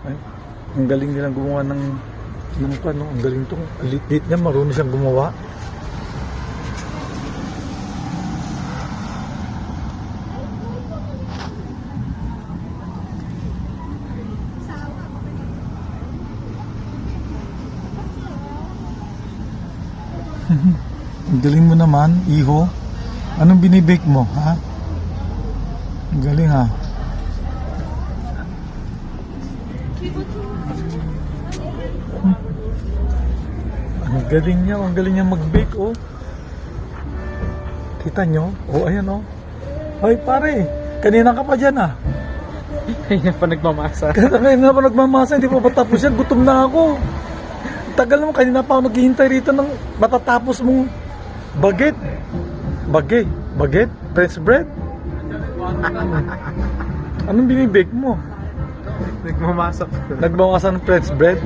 Ay, ang galing nilang gumawa ng ng ano, ang galing tong lit-lit niya, marunong siyang gumawa. Ang galing mo naman, iho. Anong binibake mo, ha? Ang galing, ha? Ang galing niya, ang galing niya mag-bake, oh. Kita nyo? Oh, ayan, oh. Hoy, pare, kanina ka pa dyan, ah. Kaya pa nagmamasa. Kanina pa nagmamasa, hindi pa ba tapos yan? Gutom na ako. Tagal naman, kanina pa ako naghihintay rito ng matatapos mong baget. Baget? Baget? French bread? Anong binibake mo? Nagmamasa. Nagbawasan ng French bread?